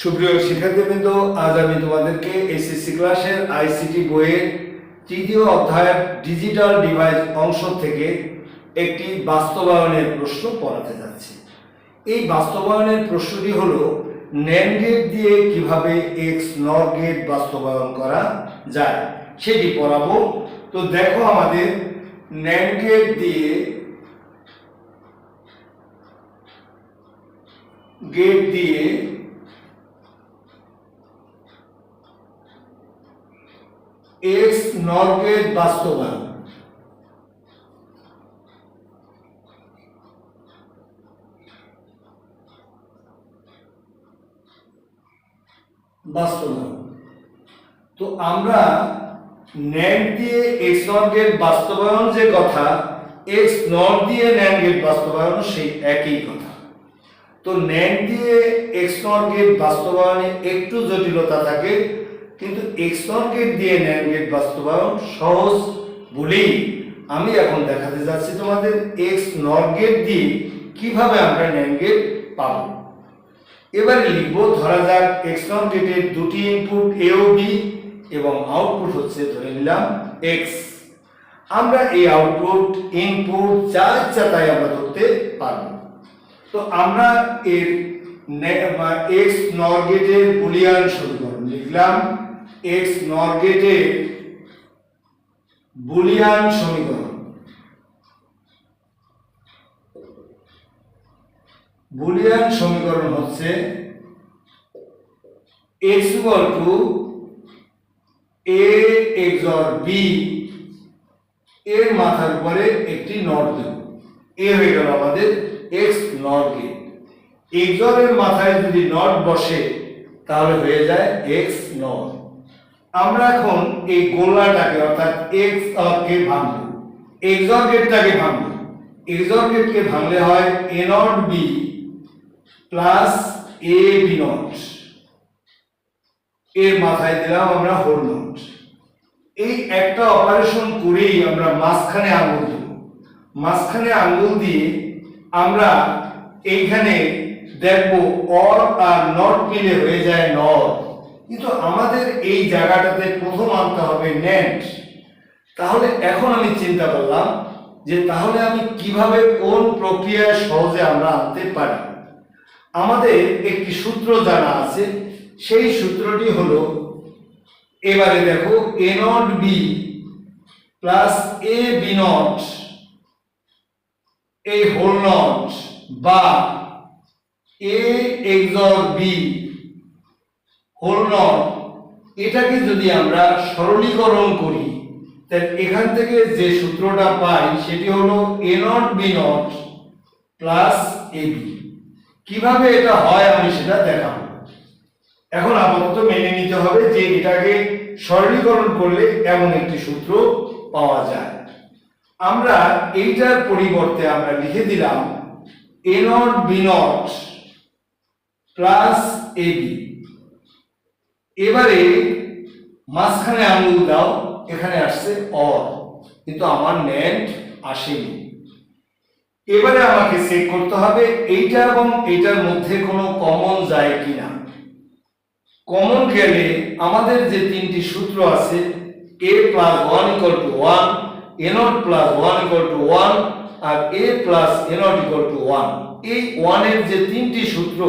সুপ্রিয় শিক্ষার্থীবৃন্দ, আজ আমি তোমাদেরকে এসএসসি ক্লাসের আইসিটি বইয়ের তৃতীয় অধ্যায়ের ডিজিটাল ডিভাইস অংশ থেকে একটি বাস্তবায়নের প্রশ্ন পড়াতে যাচ্ছি। এই বাস্তবায়নের প্রশ্নটি হলো ন্যান্ড গেট দিয়ে কীভাবে এক্স নর গেট বাস্তবায়ন করা যায় সেটি পড়াবো। তো দেখো আমাদের ন্যান্ড গেট দিয়ে গেট দিয়ে এক্স নর গেট বাস্তবায়ন। বাস্তবায়ন। তো আমরা ন্যান্ড দিয়ে এক্স নর বাস্তবায়ন যে কথা এক্স নর দিয়ে ন্যান্ড গেট বাস্তবায়ন সেই একই কথা। তো ন্যান্ড দিয়ে এক্স নর গেট বাস্তবায়নে একটু জটিলতা থাকে কিন্তু এক্স নর গেট দিয়ে ন্যান্ড গেট বাস্তবায়ন সহজ বলেই আমি এখন দেখাতে যাচ্ছি তোমাদের এক্স নর গেট দিয়ে কীভাবে আমরা ন্যান্ড গেট পাবো। এবারে লিখব, ধরা যাক এক্স নর গেটের দুটি ইনপুট এ ও বি এবং আউটপুট হচ্ছে ধরে নিলাম এক্স আমরা এই আউটপুট ইনপুট যা ইচ্ছা তাই আমরা ধরতে পারব। তো আমরা এর এক্স নর গেটের বুলিয়ান সমীকরণ লিখলাম। এক্স নর গেটের বুলিয়ান সমীকরণ। বুলিয়ান সমীকরণ হচ্ছে x equal to a XOR b এর মাথার উপরে একটি নট দেব। এ হয়ে গেল আমাদের x নট গেটের মাথায় যদি নট বসে, তাহলে হয়ে যায় x নট আমরা এখন এই গোলাটাকে অর্থাৎ x কে ভাঙব। XOR গেটটাকে ভাঙব। XOR গেটকে ভাঙলে হয় A not B plus A B not এর মাথায় দিলাম আমরা হোল নট এই একটা অপারেশন করেই আমরা মাঝখানে আঙুল দেব। মাঝখানে আঙুল দিয়ে আমরা এইখানে দেখব অর আর নট মিলে হয়ে যায় নট কিন্তু আমাদের এই জায়গাটাতে প্রথম আনতে হবে নেট তাহলে এখন আমি চিন্তা করলাম যে তাহলে আমি কীভাবে কোন প্রক্রিয়ায় সহজে আমরা আনতে পারি? আমাদের একটি সূত্র জানা আছে, সেই সূত্রটি হলো, এবারে দেখো A not B plus A B not A whole not বা এ এক্সর বি নট এটাকে যদি আমরা সরলীকরণ করি, তাহলে এখান থেকে যে সূত্রটা পাই, সেটি হলো A not B not plus A B কীভাবে এটা হয় আমি সেটা দেখাবো। এখন আপাতত মেনে নিতে হবে যে এটাকে সরলীকরণ করলে এমন একটি সূত্র পাওয়া যায়। আমরা এইটার পরিবর্তে আমরা লিখে দিলাম A not B not plus A B এবারে মাঝখানে আঙুল দাও, এখানে আসছে অর, কিন্তু আমার নেট আসেনি। এবারে আমাকে চেক করতে হবে, এইটা এবং এইটার মধ্যে কোনো কমন যায় কিনা। কমন গেলে আমাদের যে তিনটি সূত্র আছে A plus one equal to one A not plus one equal to one R A plus A not equal to one এই ওয়ানের যে তিনটি সূত্র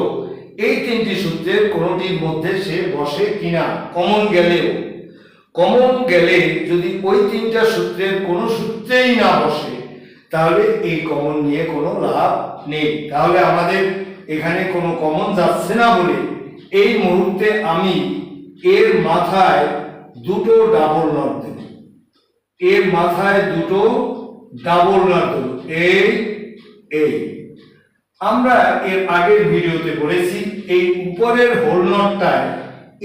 এই তিনটি সূত্রের কোনোটির মধ্যে সে বসে কিনা? কমন গেলেও। কমন গেলে যদি ওই তিনটা সূত্রের কোনো সূত্রেই না বসে, তাহলে এই কমন নিয়ে কোনো লাভ নেই। তাহলে আমাদের এখানে কোনো কমন যাচ্ছে না বলে এই মুহূর্তে আমি এর মাথায় দুটো ডাবল নট দেব। এর মাথায় দুটো ডাবল নট দেব। এই এই। আমরা এর আগের ভিডিওতে বলেছি, এই উপরের হোল নটটায়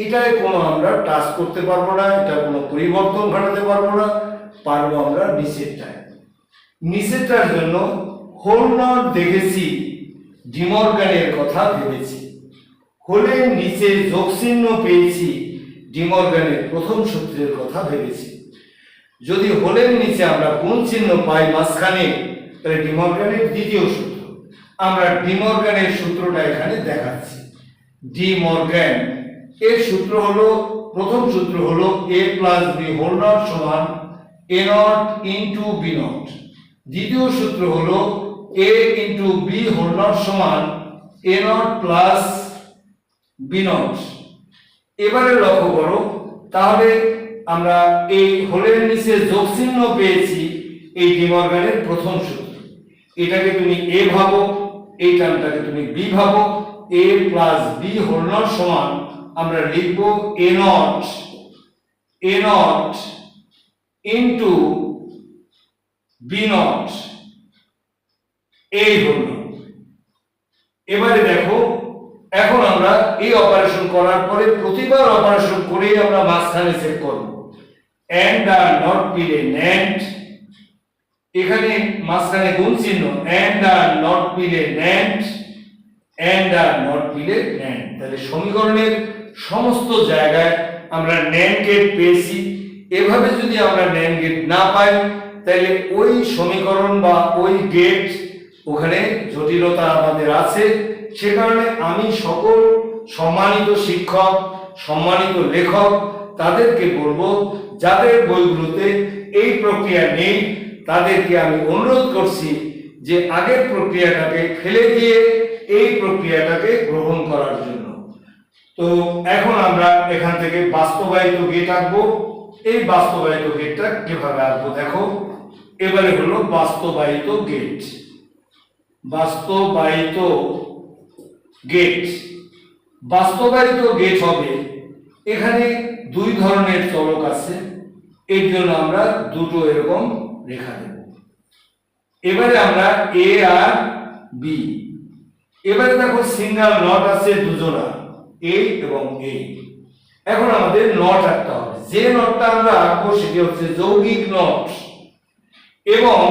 এটায় কোনো আমরা টাচ করতে পারব না, এটা কোনো পরিবর্তন ঘটাতে পারব না, পারব আমরা নিচেরটায় নিচেরটার জন্য হোল নট দেখেছি, ডিমর্গানের কথা ভেবেছি। হোলের নিচে যোগচিহ্ন পেয়েছি, ডিমর্গানের প্রথম সূত্রের কথা ভেবেছি। যদি হোলের নিচে আমরা কোন চিহ্ন পাই মাঝখানে, তাহলে ডিমর্গানের দ্বিতীয় সূত্র। আমরা ডিমর্গানের সূত্রটা এখানে দেখাচ্ছি। ডি মর্গ্যান এর সূত্র হলো, প্রথম সূত্র হলো A plus B whole not সমান A not into B not দ্বিতীয় সূত্র হলো A into B whole not সমান A not plus B not এবারে লক্ষ্য করো, তাহলে আমরা এই হোলের নিচে যোগ চিহ্ন পেয়েছি এই ডিমর্গানের প্রথম সূত্র। এটাকে তুমি এ ভাবো এই টার্মটাকে তুমি বি ভাবো A plus B whole not সমান, আমরা লিখব A not A not into B not এই হল এবারে দেখো, এখন আমরা এই অপারেশন করার পরে প্রতিবার অপারেশন করেই আমরা মাঝখানে চেক করব। এন্ড আর নট মিলে ন্যান্ড এখানে মাঝখানে গুণ চিহ্ন এন্ড আর নট মিলে ন্যান্ড এন্ড আর নট মিলে ন্যান্ড তাহলে সমীকরণের সমস্ত জায়গায় আমরা ন্যান্ড গেট পেয়েছি। এভাবে যদি আমরা ন্যান্ড গেট না পাই, তাহলে ওই সমীকরণ বা ওই গেট ওখানে জটিলতা আমাদের আছে। সে কারণে আমি সকল সম্মানিত শিক্ষক, সম্মানিত লেখক তাদেরকে বলব, যাদের বইগুলোতে এই প্রক্রিয়া নেই তাদেরকে আমি অনুরোধ করছি যে আগের প্রক্রিয়াটাকে ফেলে দিয়ে এই প্রক্রিয়াটাকে গ্রহণ করার জন্য। তো এখন আমরা এখান থেকে বাস্তবায়িত গেট আঁকবো। এই বাস্তবায়িত গেটটা কীভাবে আঁকবো দেখো। এবারে হলো বাস্তবায়িত গেট। বাস্তবায়িত গেট। বাস্তবায়িত গেট হবে এখানে দুই ধরনের চলক আছে। এর জন্য আমরা দুটো এরকম রেখা দেব। এবারে আমরা এ আর বি এবারে দেখো সিঙ্গেল নট আছে দুজোড়া এ এবং এ এখন আমাদের নট আঁকতে হবে। যে নটটা আমরা আঁকবো সেটি হচ্ছে যৌগিক নট এবং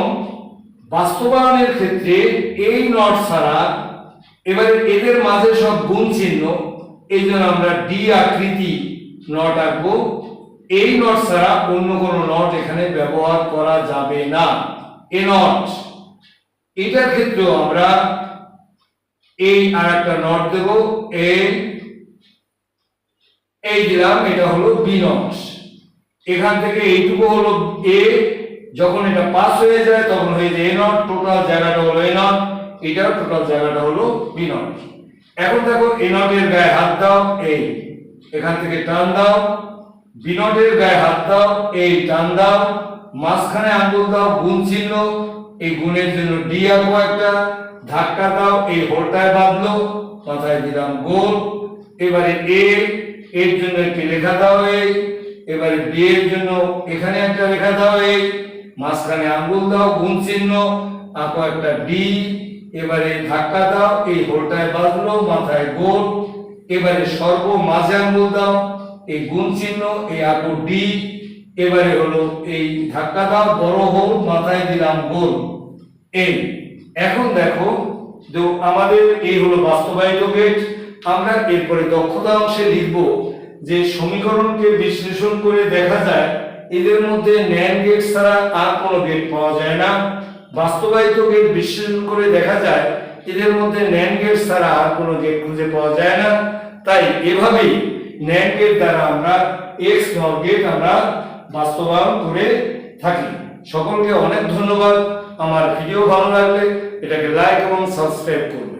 বাস্তবায়নের ক্ষেত্রে এই নট ছাড়া এবারে এদের মাঝে সব গুণ চিহ্ন, এই জন্য আমরা ডি আকৃতি নট আঁকবো। এই নট ছাড়া অন্য কোনো নট এখানে ব্যবহার না, এ নট। এটার ক্ষেত্রেও আমরা এই আর একটা নট দেব, এ, এই দিলাম, এটা হলো বি নট। এখান থেকে এইটুকু হলো এ, যখন এটা পাস হয়ে যায়, তখন হয়ে যায় এ নট, টোটাল জায়গাটা হলো এ নট, এটার টোটাল জায়গাটা হলো বি নট। এখন দেখো, এ নটের গায়ে হাত দাও এই এখান থেকে টান দাও, বি নটের গায়ে হাত দাও এই টান দাও মাঝখানে আঙ্গুল দাও, গুণ চিহ্ন, এই গুণের জন্য ডি আঁকবো একটা, ধাক্কা দাও, এই হোলটায় বাঁধলো মাথায় দিলাম গোল, এবারে এ, এর জন্য একটি লেখা দাও এই এবারে বি এর জন্য এখানে একটা লেখা দাও এই মাঝখানে আঙ্গুল দাও, গুণ চিহ্ন, আঁকো একটা ডি, এবারে ধাক্কা দাও, এই হোলটায় বাঁধলো, মাথায় গোল, এবারে সর্ব মাঝে আঙ্গুল দাও, এই গুণ চিহ্ন, এই আঁকো ডি এবারে হলো এই ধাক্কা দাও, বড় হোল মাথায় দিলাম গোল। এই, এখন দেখো যে আমাদের এই হলো বাস্তবায়িত গেট। আমরা এরপরে দক্ষতা অংশে লিখব যে সমীকরণকে বিশ্লেষণ করে দেখা যায় এদের মধ্যে ন্যান্ড গেট ছাড়া আর কোনো গেট পাওয়া যায় না। বাস্তবায়িত গেট বিশ্লেষণ করে দেখা যায় এদের মধ্যে ন্যান্ড গেট ছাড়া আর কোনো গেট খুঁজে পাওয়া যায় না। তাই এভাবেই ন্যান্ড গেট দ্বারা আমরা, এক্স নট গেট আমরা বাস্তবায়ন করে থাকি। সকলকে অনেক ধন্যবাদ। আমার ভিডিও ভালো লাগলে এটাকে লাইক এবং সাবস্ক্রাইব করবেন